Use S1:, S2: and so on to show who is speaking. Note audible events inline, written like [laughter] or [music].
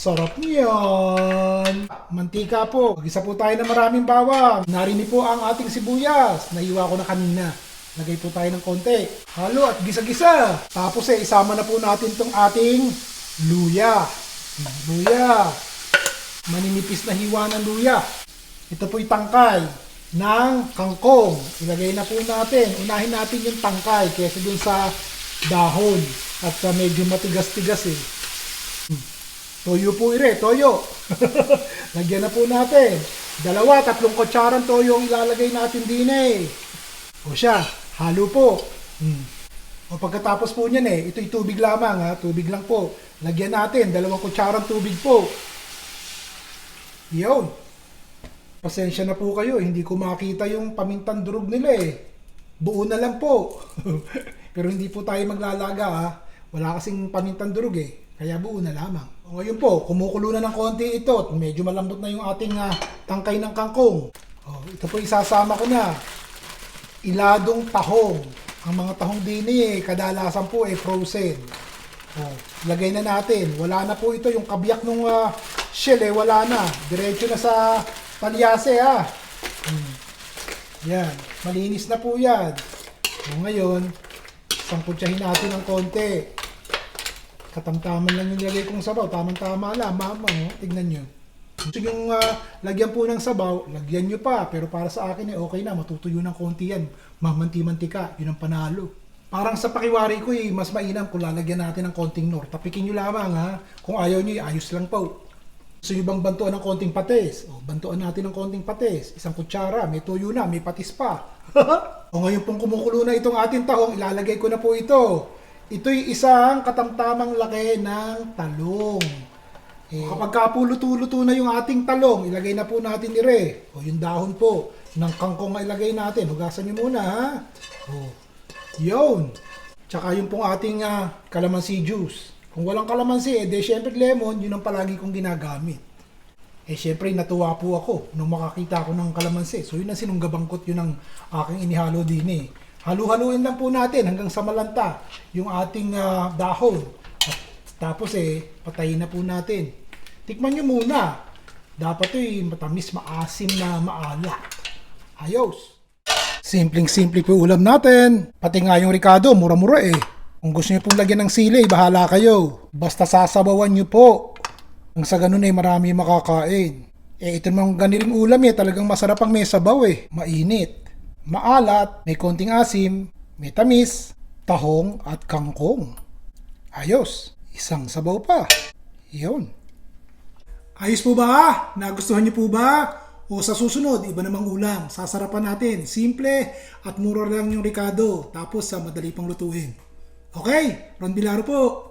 S1: Sarap niyan. Mantika po. Mag-isa po tayo ng maraming bawang. Narini po ang ating sibuyas. Naiwa ko na kanina. Lagay po tayo ng konti. Halo at gisa-gisa. Tapos eh, isama na po natin tong ating luya. Luya. Maninipis na hiwa ng luya. Ito po'y tangkay ng kangkong. Ilagay na po natin. Unahin natin yung tangkay kaysa dun sa dahon. At uh, medyo matigas-tigas eh. Hmm. Toyo po ire, toyo. [laughs] Lagyan na po natin. Dalawa, tatlong kutsarang toyo ang ilalagay natin din eh. O siya, halo po. Hmm. O pagkatapos po niyan eh, ito'y tubig lamang ha, tubig lang po. Lagyan natin, dalawang kutsarang tubig po. Yun. Pasensya na po kayo, hindi ko makita yung pamintang durog nila eh. Buo na lang po. [laughs] Pero hindi po tayo maglalaga ha. Wala kasing pamintang durog eh. Kaya buo na lamang. O ngayon po, kumukulo na ng konti ito. at Medyo malambot na yung ating ah, tangkay ng kangkong. O, ito po isasama ko na. Iladong tahong. Ang mga tahong din eh, kadalasan po eh frozen. Oh, lagay na natin. Wala na po ito. Yung kabiyak nung ah, shell eh, wala na. Diretso na sa talyase ha. Hmm. Yan. Malinis na po yan. O ngayon, sangkutsahin natin ng konti. Katamtaman lang yung lagay kong sabaw. Tamang-tama lang. Mama, oh. tignan nyo. Gusto yung ah, lagyan po ng sabaw, lagyan nyo pa. Pero para sa akin eh, okay na. Matutuyo ng konti yan. Mamanti-mantika. Yun ang panalo. Parang sa pakiwari ko eh, mas mainam kung lalagyan natin ng konting nor. Tapikin nyo lamang ha. Kung ayaw nyo, eh, ayos lang po. Gusto nyo bang bantuan ng konting patis? O, bantuan natin ng konting patis. Isang kutsara, may tuyo na, may patis pa. [laughs] o ngayon pong kumukulo na itong ating tahong, ilalagay ko na po ito. Ito'y isang katamtamang laki ng talong. Eh, kapag kapuluto-luto na yung ating talong, ilagay na po natin ire. O yung dahon po ng kangkong na ilagay natin. Hugasan nyo muna ha. O, yun. Tsaka yung pong ating ah, calamansi juice. Kung walang calamansi, eh, de syempre lemon, yun ang palagi kong ginagamit. Eh syempre natuwa po ako nung makakita ko ng kalamansi. So yun ang sinunggabangkot yun ang aking inihalo din eh. Halu-haluin lang po natin hanggang sa malanta yung ating ah, dahon. At tapos eh, patayin na po natin. Tikman nyo muna. Dapat eh, matamis, maasim na maalat. Ayos! Simpleng-simple po ulam natin. Pati nga yung Ricardo, mura-mura eh. Kung gusto niyo pong lagyan ng sili, bahala kayo. Basta sasabawan niyo po. Ang sa ganun ay marami makakain. Eh ito namang ganiling ulam eh, talagang masarap ang may sabaw eh. Mainit, maalat, may konting asim, may tamis, tahong at kangkong. Ayos, isang sabaw pa. Yun. Ayos po ba? Nagustuhan niyo po ba? O sa susunod, iba namang ulam. Sasarapan natin. Simple at mura lang yung Ricardo. Tapos sa madali pang lutuin. Okay, Ron Bilaro po.